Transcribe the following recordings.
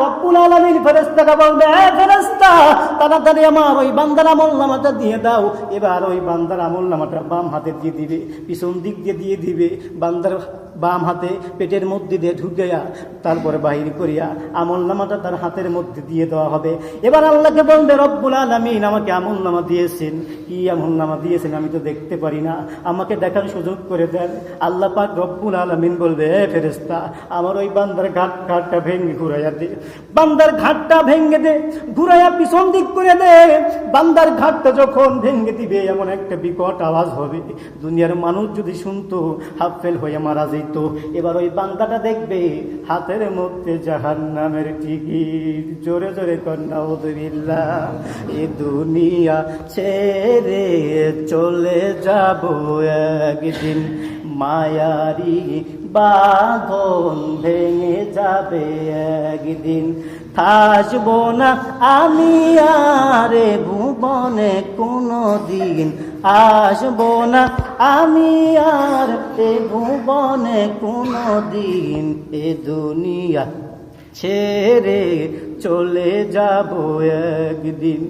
রব্বুল আলামিন ফেরেশতাকে বলবে এ ফেরেশতা তাড়াতাড়ি আমার ওই বান্দার আমল নামাটা দিয়ে দাও। এবার ওই বান্দার আমল নামাটা বাম হাতে দিয়ে দিবে, পিছন দিক দিয়ে দিয়ে দিবে। বান্দার বাম হাতে পেটের মধ্যে দিয়ে তারপরে বাহির করিয়া আমল নামাটা তার হাতের মধ্যে দিয়ে দেওয়া হবে। এবার আল্লাহকে বলবে, রব্বুল আলামিন আমাকে আমল নামা দিয়েছেন। কি আমল নামা দিয়েছেন আমি তো দেখতে পারি না। আমাকে দেখার সুযোগ করে দেন। আল্লাহ পাক রব্বুল আলামিন বলবে, এ ফেরেস্তা আমার ওই বান্দার ঘাট ঘাটটা ভেঙে ঘুরাইয়া দে। বান্দার ঘাটটা ভেঙে দে, ঘুরাইয়া পিছন দিক করে দে। বান্দার ঘাটটা যখন ভেঙে দিবে, এমন একটা বিকট আওয়াজ হবে। দুনিয়ার মানুষ যদি শুনতো হাফ ফেল হয়ে মারা যেত। এবার ওই বান্দাটা দেখবে, হাতের মধ্যে জাহান নামের টিকিট। জোরে জোরে কন্যা উদবিল্লা এ দুনিয়া ছেড়ে চলে যাব একদিন। মায়ারি বাঁধন ভেঙে যাবে একদিন। থাকব না আমি আরে ভুবনে কোনো দিন আসব না আমি আর এ ভুবনে কোনো দিন এ দুনিয়া ছেড়ে চলে যাব একদিন।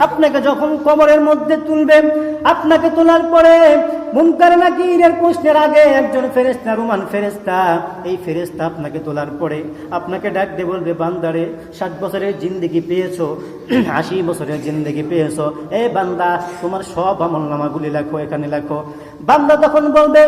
আপনাকে যখন কবরের মধ্যে তুলবে, আপনাকে তোলার পরে মুনকার নাকিরের প্রশ্নের আগে একজন ফেরেস্তা রুমান ফেরেস্তা এই ফেরেস্তা আপনাকে তোলার পরে আপনাকে ডাক দিয়ে বলবে, বান্দারে, ষাট বছরের জিন্দিগি পেয়েছ, আশি বছরের জিন্দিগি পেয়েছ। এ বান্দা, তোমার সব আমল নামাগুলি লেখো, এখানে লেখো। বান্দা তখন বলবে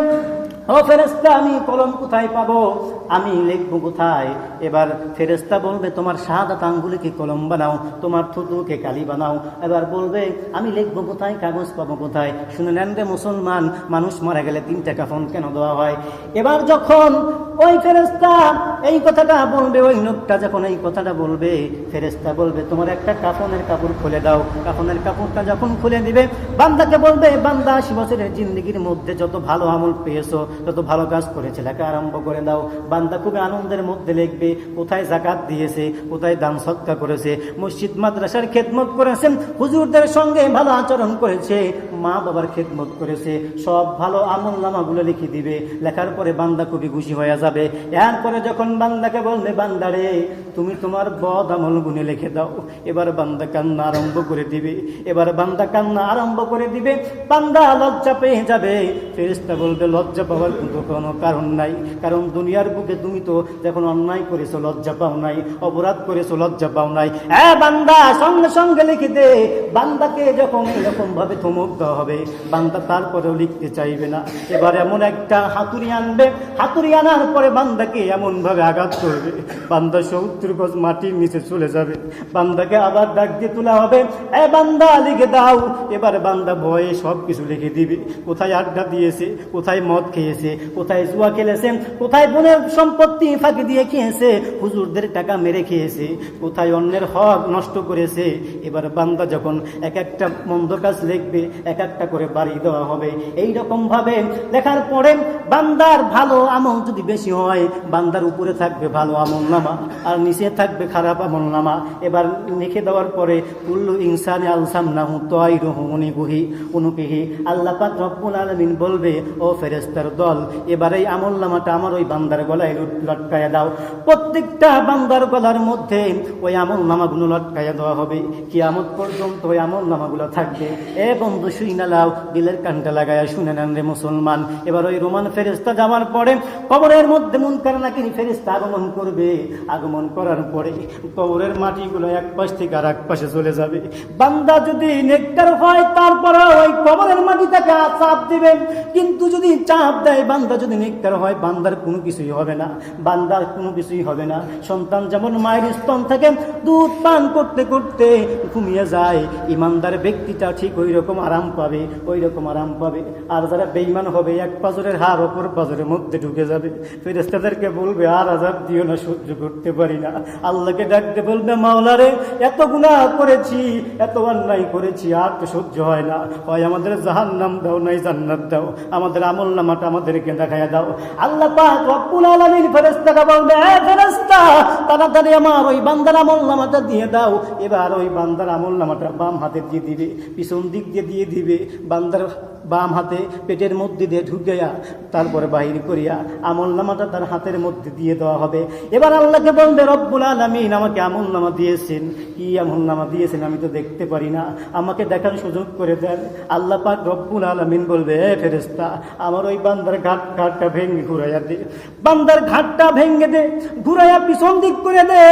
ও ফেরেস্তা আমি কলম কোথায় পাবো? আমি লিখব কোথায়? এবার ফেরেস্তা বলবে, তোমার সাদা আঙ্গুলিকে কলম বানাও, তোমার থুতুকে কালি বানাও। এবার বলবে, আমি লিখব কোথায়? কাগজ পাবো কোথায়? শুনে নেন রে মুসলমান, মানুষ মারা গেলে তিনটা কাফন কেন দেওয়া হয়? এবার যখন ওই ফেরেস্তা এই কথাটা বলবে, ওই লোকটা যখন এই কথাটা বলবে ফেরেস্তা বলবে, তোমার একটা কাফনের কাপড় খুলে দাও। কাফনের কাপড়টা যখন খুলে দিবে, বান্দাকে বলবে, বান্দা আশি বছরের জিন্দগির মধ্যে যত ভালো আমল পেয়েছ যত ভালো কাজ করেছে, লেখা আরম্ভ করে দাও। বান্দা খুবই আনন্দের মধ্যে লিখবে, কোথায় জাকাত দিয়েছে, কোথায় দান সৎকা করেছে। মসজিদ, মাদ্রাসার খেদমত করেছেন, হুজুরদের সঙ্গে ভালো আচরণ করেছে, মা বাবার খেদমত করেছে, সব ভালো আমল নামাগুলো লিখে দিবে। লেখার পরে বান্দা খুবই খুশি হয়ে যাবে। এরপরে যখন বান্দাকে বলবে বান্দারে তুমি তোমার বদ আমল গুনে লিখে দাও। এবার বান্দা কান্না আরম্ভ করে দিবে। এবার বান্দা কান্না আরম্ভ করে দিবে। বান্দা লজ্জা পেয়ে যাবে। ফেরিস্তা বলবে, লজ্জা পাওয়ার কিন্তু কোনো কারণ নাই। কারণ দুনিয়ার বুকে তুমি তো যখন অন্যায় করেছ, লজ্জা পাও নাই, অপরাধ করেছ, লজ্জা পাও নাই। হ্যাঁ বান্দা, সঙ্গে সঙ্গে লিখে দে। বান্দাকে যখন এরকম ভাবে থমক দেওয়া হবে, বান্দা তারপরেও লিখতে চাইবে না। এবার এমন একটা হাতুড়ি আনবে। হাতুড়ি আনার পরে বান্দাকে এমন ভাবে আঘাত করবে। বান্দা সত্তর গজ মাটির নিচে চলে যাবে। বান্দাকে আবার ডাক দিয়ে তোলা হবে, এ বান্দা, লিখে দাও। এবার বান্দা ভয়ে সব কিছু লিখে দিবে। কোথায় আড্ডা দিয়েছে, কোথায় মদ খেয়েছে কোথায় জুয়া খেলেছে কোথায় বোনের সম্পত্তি ফাঁকি দিয়ে খেয়েছে? হুজুরদের টাকা মেরে খেয়েছে। কোথায় অন্যের হক নষ্ট করেছে? এবার বান্দা যখন এক একটা মন্দ কাজ লিখবে এক একটা করে বাড়ি দেওয়া হবে। এই ভাবে লেখার পরে বান্দার ভালো আমল যদি বেশি হয়, বান্দার উপরে থাকবে ভালো আমল নামা, আর নিচে থাকবে খারাপ আমল নামা। এবার লিখে দেওয়ার পরে, কুল্লু ইনসানে আলসাম নাহু তয় রহমনি গুহি অনুকিহি আল্লাহ পাক রব্বুল আলমিন বলবে, ও ফেরেস্তার দল এবার এই আমল নামাটা আমার ওই বান্দার গলায় লট- লটকায়া দাও। প্রত্যেকটা বান্দার গলার মধ্যে ওই আমল নামাগুলো লটকায়া দেওয়া হবে। কিয়ামত পর্যন্ত ওই আমল নামাগুলো থাকবে। এ বন্ধু, শুই না লাও, দিলের কানটা লাগায়া শুনে নেন রে মুসলমান। এবার ওই রোমান ফেরেস্তা যাওয়ার পরে কবরের মধ্যে মন করে নাকি ফেরেস্তা আগমন করবে। আগমন করার পরে কবরের মাটিগুলো এক পাশ থেকে আর এক পাশে চলে যাবে। বান্দা যদি নেকটার হয় তারপরে ওই কবরের মাটিটাকে চাপ দিবে। কিন্তু যদি চাপ দেয় বান্দা যদি নেকটার হয়, বান্দার কোনো কিছুই হবে না, বান্দার কোনো কিছুই হবে না। সন্তান যেমন মায়ের স্তন থেকে দুধ পান করতে করতে ঘুমিয়ে যায়, ইমানদার ব্যক্তিটা ঠিক ওই রকম আরাম পাবে ওই রকম আরাম পাবে। আর যারা বেইমান হবে, এক পাজরের হার অপর পাজরের মধ্যে ঢুকে যাবে। ফেরেস্তাদেরকে বলবে, আর আজাব দিও না, সহ্য করতে পারি না। আল্লাহকে ডাকতে বলবে, মাওলারে, এত গুনাহ করেছি, এত অন্যায় করেছি, আর তো সহ্য হয় না। হয় আমাদের জাহান নাম দাও নাই জান্নাত দাও। আমাদের আমল নামাটা আমাদেরকে দেখাইয়া দাও। আল্লাহ পাক রব্বুল আলামিন ফেরেশতাকে বলবে, এ ফেরেশতা, তাড়াতাড়ি আমার ওই বান্দার আমল নামাটা দিয়ে দাও। এবার ওই বান্দার আমল নামাটা বাম হাতে দিয়ে দিবে, পিছন দিক দিয়ে দিয়ে দিবে। বান্দার বাম হাতে পেটের মধ্যে দিয়ে ঢুকিয়া তারপরে বাহির করিয়া আমল নামাটা তার হাতের মধ্যে দিয়ে দেওয়া হবে। এবার আল্লাহকে বলবে, রব্বুল আলমিন আমাকে আমল নামা দিয়েছেন। কি আমল নামা দিয়েছেন আমি তো দেখতে পারি না। আমাকে দেখার সুযোগ করে দেন। আল্লাহ পাক রব্বুল আলমিন বলবে, এ ফেরেস্তা আমার ওই বান্দার ঘাট ঘাটটা ভেঙে ঘুরাইয়া দে। বান্দার ঘাটটা ভেঙে দে, ঘুরাইয়া পিছন দিক করে দে।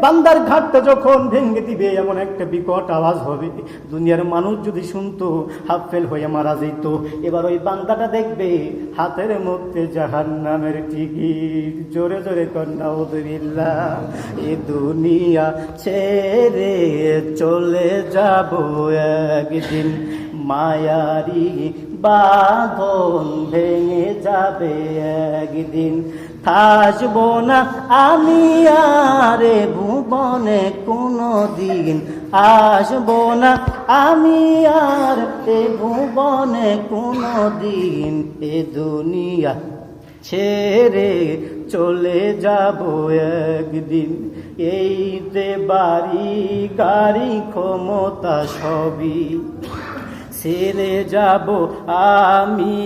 বান্দার ঘাটটা যখন ভেঙে দিবে, এমন একটা বিকট আওয়াজ হবে। দুনিয়ার মানুষ যদি শুনতো হাফ ফেল হয়ে মারা যেত। এবার ওই বান্দাটা দেখবে, হাতের মধ্যে জাহান নামের টিকিট। জোরে জোরে কন্যা উদ্দিল্লা এ দুনিয়া ছেড়ে চলে যাব একদিন। মায়ারি বাঁধন ভেঙে যাবে একদিন। থাকব না আমি আরে ভুবনে কোনো দিন আসব না আমি আর এ ভুবনে কোনো দিন এ দুনিয়া ছেড়ে চলে যাব একদিন। এই যে বাড়ি, গাড়ি, ক্ষমতা সবই ছেড়ে যাব আমি,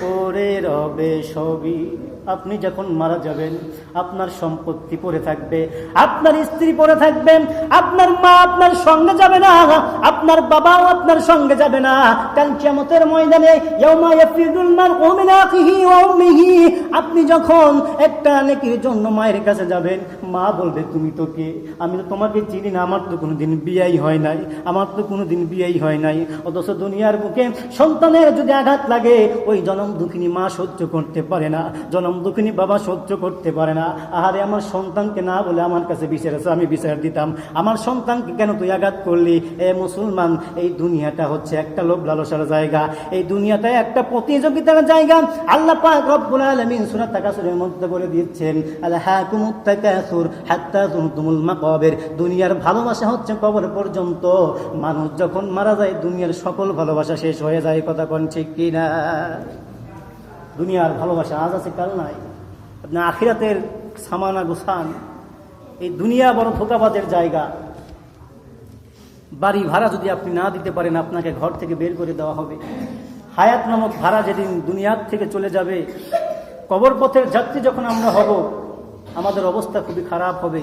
পড়ে রবে সবই। আপনি যখন মারা যাবেন আপনার সম্পত্তি পড়ে থাকবে, আপনার স্ত্রী পড়ে থাকবেন আপনার মা আপনার সঙ্গে যাবে না, আপনার বাবাও আপনার সঙ্গে যাবে না। কাল কিয়ামতের ময়দানে আপনি যখন একটা নেকির জন্য মায়ের কাছে যাবেন, মা বলবে, তুমি তো কে আমি তো তোমাকে চিনি না, আমার তো কোনোদিন বিয়াই হয় নাই, আমার তো কোনোদিন বিয়াই হয় নাই। অথচ দুনিয়ার বুকে সন্তানের যদি আঘাত লাগে, ওই জনম দুঃখিনী মা সহ্য করতে পারে না, জনম দুঃখিনী বাবা সহ্য করতে পারে না। আহারে, আমার সন্তানকে না বলে আমার কাছে বিচার আছে, আমি বিচার দিতাম। আমার সন্তানকে কেন তুই আঘাত করলি? এ মুসলমান, এই দুনিয়াটা হচ্ছে একটা লোভ লালসার জায়গা। এই দুনিয়াটা একটা প্রতিযোগিতার জায়গা। আল্লাহ পাক রব্বুল আলামিন সূরা তাকাসুরের মধ্যে বলে দিচ্ছেন আলহাকুমুত তাকাসুর হাত্তা মাকাবির। দুনিয়ার ভালোবাসা হচ্ছে কবর পর্যন্ত। মানুষ যখন মারা যায়, দুনিয়ার সকল ভালোবাসা শেষ হয়ে যায়, কথা কোন ঠিক কিনা? দুনিয়ার ভালোবাসা আজ আছে, কাল নাই। আপনি আখিরাতের সামানা গোসান এই দুনিয়া বড় ধোকাবাজের জায়গা। বাড়ি ভাড়া যদি আপনি না দিতে পারেন, আপনাকে ঘর থেকে বের করে দেওয়া হবে। হায়াত নামক ভাড়া যেদিন দুনিয়ার থেকে চলে যাবে, কবর পথের যাত্রী যখন আমরা হব, আমাদের অবস্থা খুবই খারাপ হবে।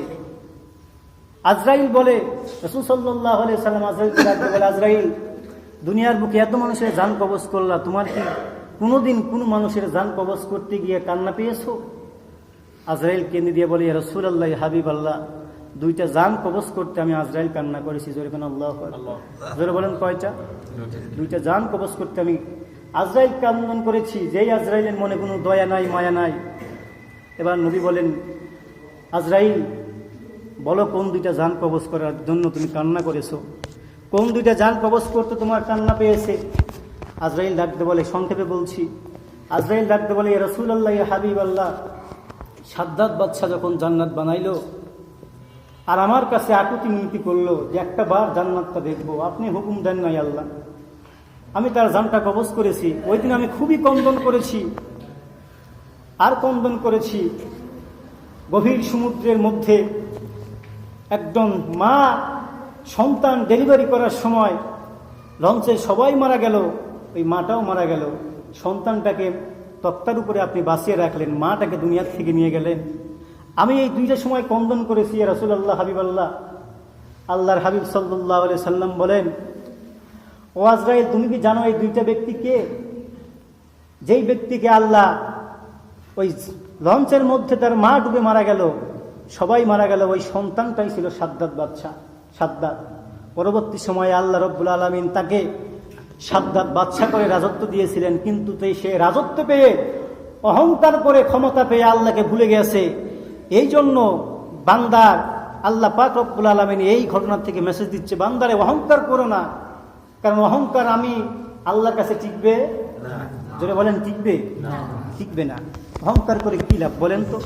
আজরাইল বলে, রসুল সাল্লাহ সাল্লাম আজরাইল আজরাইল, দুনিয়ার বুকে এত মানুষের যান কবজ করলা, তোমার কি কোনোদিন কোনো মানুষের যান কবজ করতে গিয়ে কান্না পেয়েছ? আজরাইল কেন্দ্রে দিয়ে বলে রসুল আল্লাহ হাবিব আল্লাহ দুইটা জান কবজ করতে আমি আজরাইল কান্না করেছি। জোরে কেন আল্লাহ জোরে বলেন কয়টা? দুইটা। জান কবজ করতে আমি আজরাইল কান্দন করেছি। যেই আজরাইলের মনে কোনো দয়া নাই মায়া নাই। এবার নবী বলেন আজরাইল বলো কোন দুইটা যান কবজ করার জন্য তুমি কান্না করেছ? কোন দুইটা যান কবজ করতে তোমার কান্না পেয়েছে? আজরাইল ডাকতে বলে সংক্ষেপে বলছি আজরাইল ডাকতে বলে রসুল আল্লাহ হাবিব আল্লাহ সাদ্দাত বাদশাহ যখন জান্নাত বানাইলো, আর আমার কাছে আকুতি মিনতি করল যে একটা বার জান্নাতটা দেখব, আপনি হুকুম দেন নাই আল্লাহ। আমি তার জানটা কবজ করেছি, ওই দিন আমি খুবই কন্দন করেছি। আর কন্দন করেছি গভীর সমুদ্রের মধ্যে একজন মা সন্তান ডেলিভারি করার সময় লঞ্চে সবাই মারা গেল, ওই মাটাও মারা গেল। সন্তানটাকে তক্তার উপরে আপনি বাঁচিয়ে রাখলেন, মাটাকে দুনিয়ার থেকে নিয়ে গেলেন। আমি এই দুইটা সময় কন্দন করেছি রসুল আল্লাহ হাবিব আল্লাহ আল্লাহর হাবিব সাল্লাহ আলি সাল্লাম বলেন, ও আজরাইল, তুমি কি জানো এই দুইটা ব্যক্তি কে? যেই ব্যক্তিকে আল্লাহ ওই লঞ্চের মধ্যে তার মা ডুবে মারা গেল, সবাই মারা গেল, ওই সন্তানটাই ছিল সাদ্দাত বাদশাহ, সাদ্দাত। পরবর্তী সময়ে আল্লাহ রব্বুল আলমিন তাকে সাদ্দাত বাদশা করে রাজত্ব দিয়েছিলেন কিন্তু তাই সে রাজত্ব পেয়ে অহংকার করে ক্ষমতা পেয়ে আল্লাহকে ভুলে গেছে। এই জন্য বান্দার আল্লাহ পাক রব্বুল আলমিন এই ঘটনার থেকে মেসেজ দিচ্ছে বান্দারে অহংকার করো না। কারণ অহংকার আমি আল্লাহর কাছে টিকবে? যেটা বলেন টিকবে? টিকবে না। অহংকার করে কি লাভ বলেন তো?